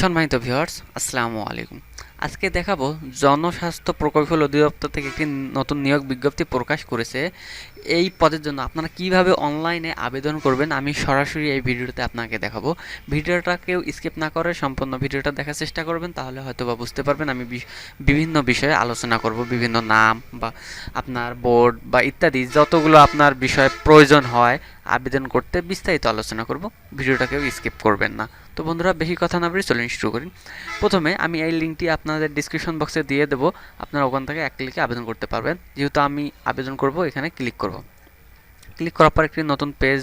সম্মানিত ভিউয়ার্স আসসালামু আলাইকুম। আজকে দেখাবো জনস্বাস্থ্য প্রকৌশল অধিদপ্তর থেকে একটি নতুন নিয়োগ বিজ্ঞপ্তি প্রকাশ করেছে। এই পদের জন্য আপনারা কীভাবে অনলাইনে আবেদন করবেন, আমি সরাসরি এই ভিডিওতে আপনাকে দেখাবো। ভিডিওটা কেউ স্কিপ না করে, সম্পূর্ণ ভিডিওটা দেখার চেষ্টা করবেন, তাহলে হয়তো বা বুঝতে পারবেন আমি বিভিন্ন বিষয়ে আলোচনা করব, বিভিন্ন নাম বা আপনার বোর্ড বা ইত্যাদি, যতগুলো আপনার বিষয়ে প্রয়োজন হয় আবেদন করতে বিস্তারিত আলোচনা করব। ভিডিওটা কেউ স্কিপ করবেন না। তো বন্ধুরা, বেশি কথা না বলে চলুন শুরু করি। প্রথমে আমি এই লিঙ্কটি আপনাদের ডিসক্রিপশন বক্সে দিয়ে দেবো। আপনারা ওখান থেকে এক ক্লিকে আবেদন করতে পারবেন। যেহেতু আমি আবেদন করব, এখানে ক্লিক করব। ক্লিক করার পর একটি নতুন পেজ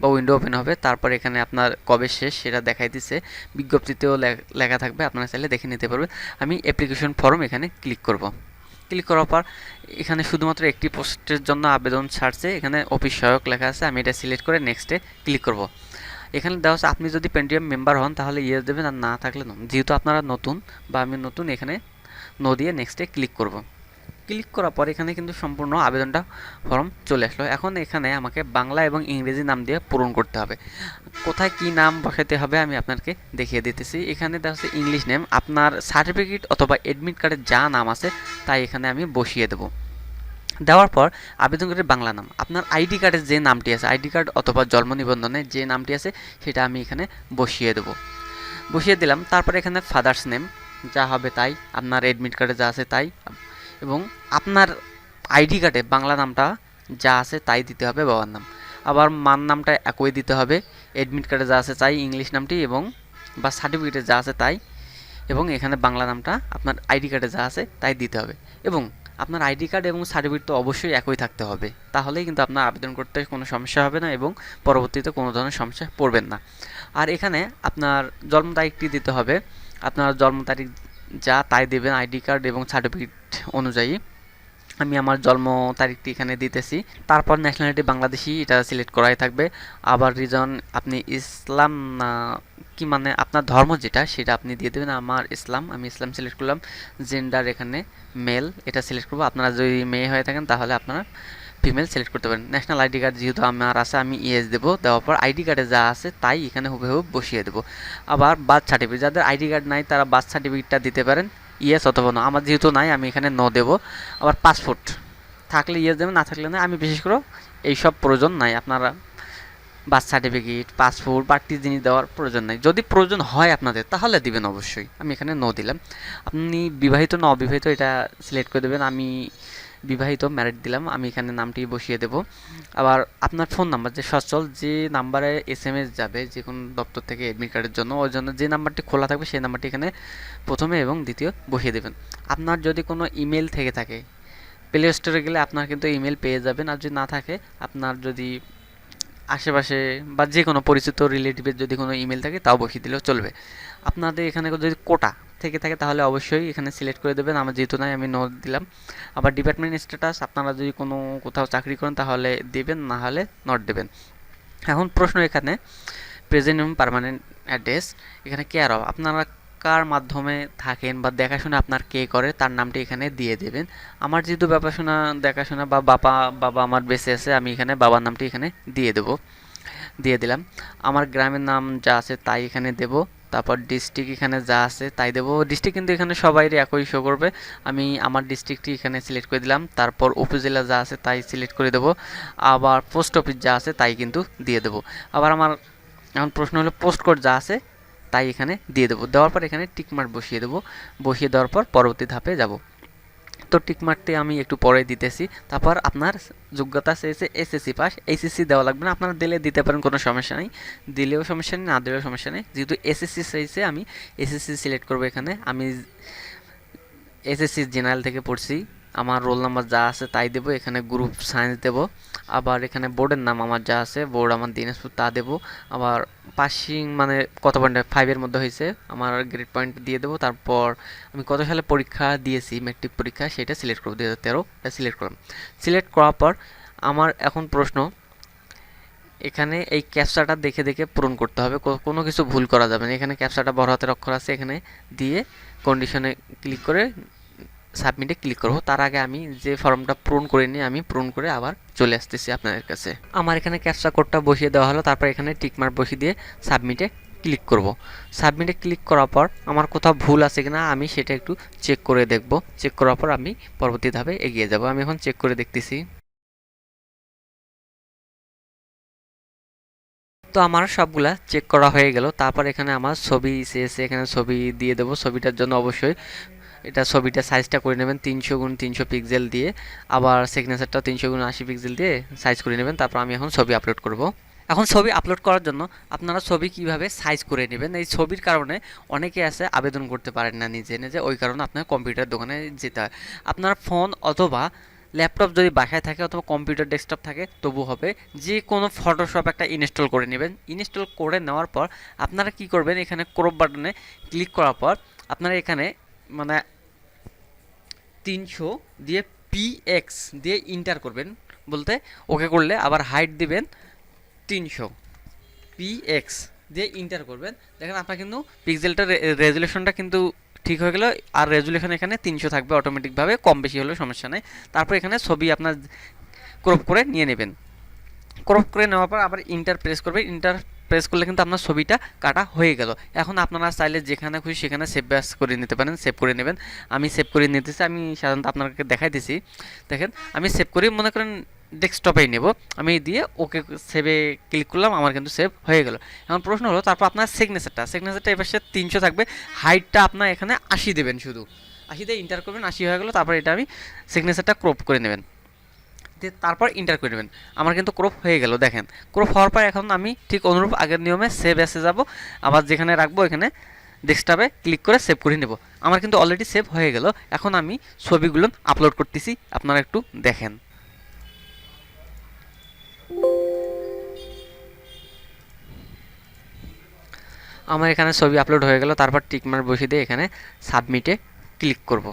বা উইন্ডো ওপেন হবে। তারপর এখানে আপনার কবে শেষ সেটা দেখাই দিচ্ছে বিজ্ঞপ্তিতেও লেখা থাকবে, আপনারা চাইলে দেখে নিতে পারবেন। আমি অ্যাপ্লিকেশন ফর্ম এখানে ক্লিক করব। ক্লিক করার পর এখানে শুধুমাত্র একটি পোস্টের জন্য আবেদন ছাড়ছে। এখানে অফিস সহায়ক লেখা আছে। আমি এটা সিলেক্ট করে নেক্সটে ক্লিক করব। এখানে দেওয়া আছে, আপনি যদি পেন্টিএম মেম্বার হন তাহলে ইয়ে দেবেন আর না থাকলে যেহেতু আপনারা নতুন বা আমি নতুন এখানে নো দিয়ে নেক্সটে ক্লিক করব। ক্লিক করার পর এখানে কিন্তু সম্পূর্ণ আবেদনটা ফর্ম চলে আসলো। এখন এখানে আমাকে বাংলা এবং ইংরেজি নাম দিয়ে পূরণ করতে হবে। কোথায় কি নাম বসাতে হবে আমি আপনাকে দেখিয়ে দিতেছি। এখানে দেওয়া আছে ইংলিশ নেম আপনার সার্টিফিকেট অথবা এডমিট কার্ডে যা নাম আছে তাই এখানে আমি বসিয়ে দেবো। দেওয়ার পর আবেদনকারীর বাংলা নাম। আপনার আইডি কার্ডের যে নামটি আছে আইডি কার্ড অথবা জন্ম নিবন্ধনে যে নামটি আছে সেটা আমি এখানে বসিয়ে দেবো। বসিয়ে দিলাম। তারপরে এখানে ফাদার্স নেম যা হবে তাই। আপনার এডমিট কার্ডে যা আছে তাই। এবং আপনার আইডি কার্ডে বাংলা নামটা যা আছে তাই দিতে হবে বাবার নাম। আবার মান নামটা একই দিতে হবে এডমিট কার্ডে যা আছে তাই ইংলিশ নামটি এবং বা সার্টিফিকেটে যা আছে তাই এবং এখানে বাংলা নামটা আপনার আইডি কার্ডে যা আছে তাই দিতে হবে। এবং আপনার আইডি কার্ড এবং সার্টিফিকেট তো অবশ্যই একই থাকতে হবে, তাহলেই কিন্তু আপনার আবেদন করতে কোনো সমস্যা হবে না এবং পরবর্তীতে কোনো ধরনের সমস্যা পড়বেন না। আর এখানে আপনার জন্ম তারিখটি দিতে হবে, আপনার জন্ম তারিখ যা তাই দেবেন, আইডি কার্ড এবং সার্টিফিকেট অনুযায়ী আমি আমার জন্ম তারিখটি এখানে দিতেছি। তারপর ন্যাশনালিটি বাংলাদেশি এটা সিলেক্ট করাই থাকবে। আবার রিজন আপনি ইসলাম না কি মানে আপনার ধর্ম যেটা সেটা আপনি দিয়ে দেবেন। আমার ইসলাম, আমি ইসলাম সিলেক্ট করলাম। জেন্ডার এখানে মেল এটা সিলেক্ট করব। আপনারা যদি মেয়ে হয়ে থাকেন তাহলে আপনারা ফিমেল সিলেক্ট করতে পারেন। ন্যাশনাল আইডি কার্ড যেহেতু আমার আছে, আমি ইএস দেবো। দেওয়ার পর আইডি কার্ডে যা আছে তাই এখানে হুবহু বসিয়ে দেবো। আবার বার্থ সার্টিফিকেট যাদের আইডি কার্ড নাই তারা বার্থ সার্টিফিকেটটা দিতে পারেন। ইয়েস অথবা না আমার যেহেতু নাই, আমি এখানে ন দেব। আবার পাসপোর্ট থাকলে ইয়েস দেবেন, না থাকলে না আমি বিশেষ করে এইসব প্রয়োজন নাই। আপনারা বার্থ সার্টিফিকেট পাসপোর্ট বাড়তি জিনিস দেওয়ার প্রয়োজন নাই। যদি প্রয়োজন হয় আপনাদের, তাহলে দিবেন অবশ্যই। আমি এখানে ন দিলাম। আপনি বিবাহিত না অবিবাহিত, এটা সিলেক্ট করে দেবেন। আমি বিবাহিত ম্যারিড দিলাম, আমি এখানে নামটি বসিয়ে দেব। আবার আপনার ফোন নাম্বার যে সচল, যে নাম্বারে এস এম এস যাবে, যে কোনো দপ্তর থেকে অ্যাডমিট কার্ডের জন্য, ওই জন্য যে নাম্বারটি খোলা থাকবে, সেই নাম্বারটি এখানে প্রথমে এবং দ্বিতীয় বসিয়ে দেবেন। আপনার যদি কোনো ইমেল থেকে থাকে প্লে স্টোরে গেলে আপনার কিন্তু ইমেল পেয়ে যাবেন, আর যদি না থাকে, আপনার যদি আশেপাশে বা যে কোনো পরিচিত রিলেটিভের যদি কোনো ইমেল থাকে, তাও বসিয়ে দিলেও চলবে। আপনাদের এখানে যদি কোটা থেকে থাকে, তাহলে অবশ্যই এখানে সিলেক্ট করে দেবেন। আমার যেহেতু নাই, আমি নোট দিলাম। আবার ডিপার্টমেন্ট স্ট্যাটাস আপনারা যদি কোনো কোথাও চাকরি করেন, তাহলে দেবেন, না হলে নট দেবেন। এখন প্রশ্ন এখানে প্রেজেন্ট এবং পারমানেন্ট অ্যাড্রেস এখানে কেয়ার অফ আপনারা কার মাধ্যমে থাকেন বা দেখাশোনা আপনার কে করে, তার নামটি এখানে দিয়ে দেবেন। আমার যেহেতু দেখাশোনা দেখাশোনা বা বাবা বাবা আমার বেঁচে আছে, আমি এখানে বাবার নামটি এখানে দিয়ে দেবো, দিয়ে দিলাম। আমার গ্রামের নাম যা আছে তাই এখানে দেব। তারপর ডিস্ট্রিক্ট এখানে যা আছে তাই দেবো। ডিস্ট্রিক্ট কিন্তু এখানে সবাইরই একই শো করবে। আমি আমার ডিস্ট্রিক্টটি এখানে সিলেক্ট করে দিলাম। তারপর উপজেলা যা আছে তাই সিলেক্ট করে দেবো। আবার পোস্ট অফিস যা আছে তাই কিন্তু দিয়ে দেবো। আবার আমার এখন প্রশ্ন হলো পোস্ট কোড যা আছে তাই এখানে দিয়ে দেবো। দেওয়ার পর এখানে টিকমার্ক বসিয়ে দেবো। বসিয়ে দেওয়ার পর পরবর্তী ধাপে যাব। তো টিকমার্কটি আমি একটু পরে দিতেছি। তারপর আপনার যোগ্যতা চেয়েছে এসএসসি পাস এইচএসসি দেওয়া লাগবে না, আপনারা দিলে দিতে পারেন, কোনো সমস্যা নেই। দিলেও সমস্যা নেই, না দিলেও সমস্যা নেই। যেহেতু এসএসসি চেয়েছে আমি এসএসসি সিলেক্ট করব এখানে। আমি এসএসসি জেনারেল থেকে পড়ছি। আমার রোল নাম্বার যা আছে তাই দেবো, এখানে গ্রুপ সায়েন্স দেব, আবার এখানে বোর্ডের নাম আমার যা আছে বোর্ড আমার দিনাজপুর তা দেবো, আবার পাসিং মানে কত পয়েন্ট ফাইভের মধ্যে হয়েছে, আমার গ্রেড পয়েন্ট দিয়ে দেবো, তারপর আমি কত সালে পরীক্ষা দিয়েছি মেট্রিক পরীক্ষা, সেটা সিলেক্ট করব দু হাজার তেরোটা সিলেক্ট করলাম। সিলেক্ট করার পর আমার এখন প্রশ্ন, এখানে এই ক্যাপচাটা দেখে দেখে পূরণ করতে হবে কোনো কিছু ভুল করা যাবে না, এখানে ক্যাপচাটা বড় হাতের অক্ষর আছে, এখানে দিয়ে কন্ডিশনে ক্লিক করে সাবমিটে ক্লিক করব। তার আগে আমি যে ফর্মটা পূরণ করে নিয়ে আমি পূরণ করে আবার চলে আসতেছি আপনাদের কাছে। আমার এখানে ক্যাপচা কোডটা বসিয়ে দেওয়া হলো। তারপর এখানে টিকমার্ক বসিয়ে দিয়ে সাবমিটে ক্লিক করব। সাবমিটে ক্লিক করার পর আমার কোথাও ভুল আছে কিনা আমি সেটা একটু চেক করে দেখব। চেক করার পর আমি পরবর্তী ধাপে এগিয়ে যাব। আমি এখন চেক করে দেখতেছি। তো আমার সবগুলা চেক করা হয়ে গেল। তারপর এখানে আমার ছবি চেয়েছে এখানে ছবি দিয়ে দেবো। ছবিটার জন্য অবশ্যই এটা ছবিটা সাইজটা করে নেবেন তিনশো গুণ তিনশো পিক্সেল দিয়ে, আবার সিগনেচারটা তিনশো গুণ আশি পিক্সেল দিয়ে সাইজ করে নেবেন, তারপর আমি এখন ছবি আপলোড করব। এখন ছবি আপলোড করার জন্য আপনারা ছবি কীভাবে সাইজ করে নেবেন, এই ছবির কারণে অনেকে আছে আবেদন করতে পারেন না নিজে নিজে ওই কারণে আপনার কম্পিউটার দোকানে যেতে হয়। আপনার ফোন অথবা ল্যাপটপ যদি বাসায় থাকে অথবা কম্পিউটার ডেস্কটপ থাকে, তবু হবে যে কোনো ফটোশপ একটা ইনস্টল করে নেবেন। ইনস্টল করে নেওয়ার পর আপনারা কি করবেন, এখানে ক্রপ বাটনে ক্লিক করার পর আপনারা এখানে মানে তিনশো দিয়ে পি এক্স দিয়ে ইন্টার করবেন। বলতে ওকে করলে আবার হাইট দিবেন তিনশো। পি এক্স দিয়ে ইন্টার করবেন। দেখেন আপনার কিন্তু পিক্সেলটার রেজুলেশনটা কিন্তু ঠিক হয়ে গেল আর রেজুলেশন এখানে তিনশো থাকবে অটোমেটিকভাবে কম বেশি হলেও সমস্যা নেই। তারপর এখানে ছবি আপনার ক্রপ করে নিয়ে নেবেন। ক্রপ করে নেওয়ার পর আবার ইন্টার প্রেস করবেন। ইন্টার প্রেস করলে কিন্তু আপনার ছবিটা কাটা হয়ে গেল। এখন আপনারা চাইলে যেখানে খুশি সেখানে সেভ ব্যাস করে নিতে পারেন সেভ করে নেবেন। আমি সেভ করে নিতেছি আমি সাধারণত আপনাকে দেখাই দিছি। দেখেন, আমি সেভ করি মনে করেন ডেস্কটপেই নেব। আমি দিয়ে ওকে সেভে ক্লিক করলাম, আমার কিন্তু সেভ হয়ে গেল। এখন প্রশ্ন হলো, তারপর আপনার সিগনেচারটা সিগনেচারটা এবার সে তিনশো থাকবে। হাইটটা আপনার এখানে আশি দেবেন শুধু। আশি দিয়ে ইন্টার করবেন, আশি হয়ে গেল, তারপর এটা আমি সিগনেচারটা ক্রপ করে নেবেন। দিয়ে তারপর ইন্টার করে নেবেন। আমার কিন্তু ক্রপ হয়ে গেল, দেখেন। ক্রপ হওয়ার পর এখন আমি ঠিক অনুরূপ আগের নিয়মে সেভ এসে যাব। আবার যেখানে রাখব এখানে ডেস্কটপে ক্লিক করে সেভ করে নেব। আমার কিন্তু অলরেডি সেভ হয়ে গেল। এখন আমি ছবিগুলো আপলোড করতেছি, আপনারা একটু দেখেন। আমার এখানে ছবি আপলোড হয়ে গেল, তারপর টিকমার্ক বসিয়ে দিয়ে এখানে সাবমিটে ক্লিক করব।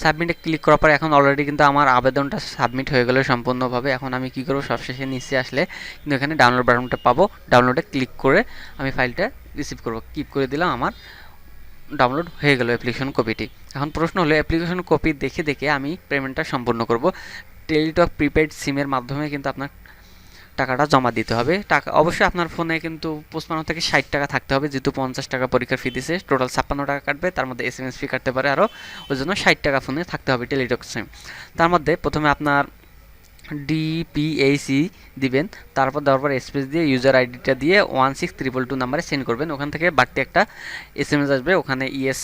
সাবমিটে ক্লিক করার পর এখন অলরেডি কিন্তু আমার আবেদনটা সাবমিট হয়ে গেলো সম্পূর্ণভাবে। এখন আমি কী করব, সবশেষে নিচে আসলে কিন্তু এখানে ডাউনলোড বাটনটা পাবো। ডাউনলোডে ক্লিক করে আমি ফাইলটা রিসিভ করব। ক্লিক করে দিলাম, আমার ডাউনলোড হয়ে গেল অ্যাপ্লিকেশন কপিটি এখন প্রশ্ন হলো অ্যাপ্লিকেশন কপি দেখে দেখে আমি পেমেন্টটা সম্পূর্ণ করব। টেলিটক প্রিপেড সিমের মাধ্যমে কিন্তু আপনার টাকাটা জমা দিতে হবে। টাকা অবশ্যই আপনার ফোনে কিন্তু পঁচপান্ন থেকে ষাট টাকা থাকতে হবে। যেহেতু পঞ্চাশ টাকা পরীক্ষার ফি দিছে টোটাল ছাপ্পান্ন টাকা কাটবে, তার মধ্যে এস এম এস ফি কাটতে পারে আরও ওই জন্য ষাট টাকা ফোনে থাকতে হবে টেলিটক সিম তার মধ্যে প্রথমে আপনার ডিপিএসি দিবেন, তারপর দেওয়ার পর স্পেস দিয়ে ইউজার আইডিটা দিয়ে ওয়ান সিক্স ত্রিপল টু নাম্বারে সেন্ড করবেন। ওখান থেকে বাড়তি একটা এস এম এস আসবে। ওখানে ইএস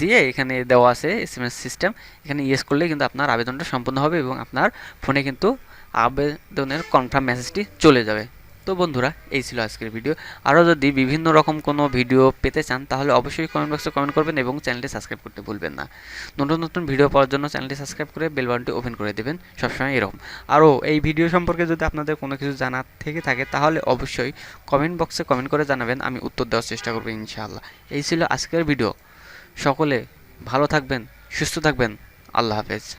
দিয়ে এখানে দেওয়া আছে এস এম এস সিস্টেম এখানে ইয়েস করলে কিন্তু আপনার আবেদনটা সম্পূর্ণ হবে এবং আপনার ফোনে কিন্তু আবেদনের কনফার্ম মেসেজটি চলে যাবে। তো বন্ধুরা, এই ছিল আজকের ভিডিও আরও যদি বিভিন্ন রকম কোনো ভিডিও পেতে চান, তাহলে অবশ্যই কমেন্ট বক্সে কমেন্ট করবেন এবং চ্যানেলটি সাবস্ক্রাইব করতে ভুলবেন না। নতুন নতুন ভিডিও পাওয়ার জন্য চ্যানেলটি সাবস্ক্রাইব করে বেল বাটনটি ওপেন করে দেবেন। সবসময় এরকম। আরও এই ভিডিও সম্পর্কে যদি আপনাদের কোনো কিছু জানার থেকে থাকে, তাহলে অবশ্যই কমেন্ট বক্সে কমেন্ট করে জানাবেন। আমি উত্তর দেওয়ার চেষ্টা করব ইনশাআল্লাহ। এই ছিল আজকের ভিডিও সকলে ভালো থাকবেন, সুস্থ থাকবেন। আল্লাহ হাফেজ।